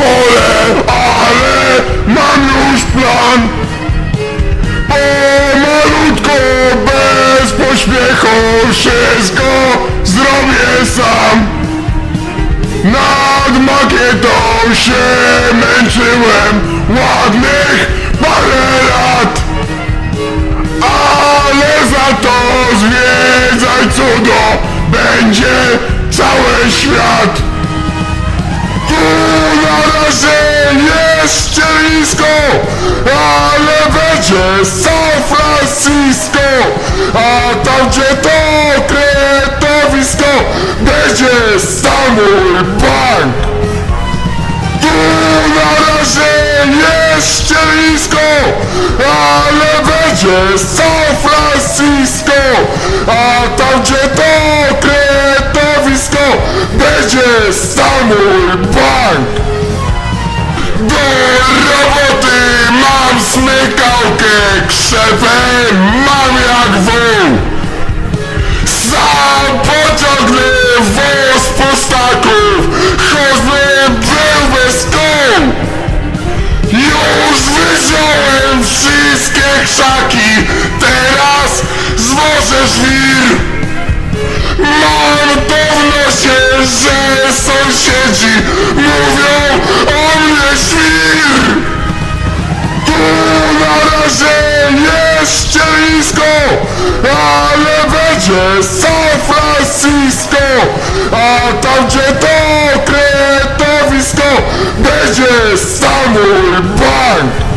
pole, ale mam już plan. Pomalutko, bez pośmiechu, wszystko zrobię sam. Nad makietą się męczyłem ładnych parę lat. Ale za to zwiedzać cudo będzie cały świat. Jest ścielisko Ale będzie San Francisco. A tam gdzie to kretowisko Będzie Samuel Bank. Tu na razie jest ścielisko, ale będzie San Francisco, a tam gdzie to kretowisko, będzie Samuel Bank. Krzaki, teraz zwożę żwir. Mam pewność, że sąsiedzi mówią o mnie świr. Tu na razie jest ścielisko, ale będzie San Francisco, a tam gdzie to kretowisko, będzie Samuel Bank.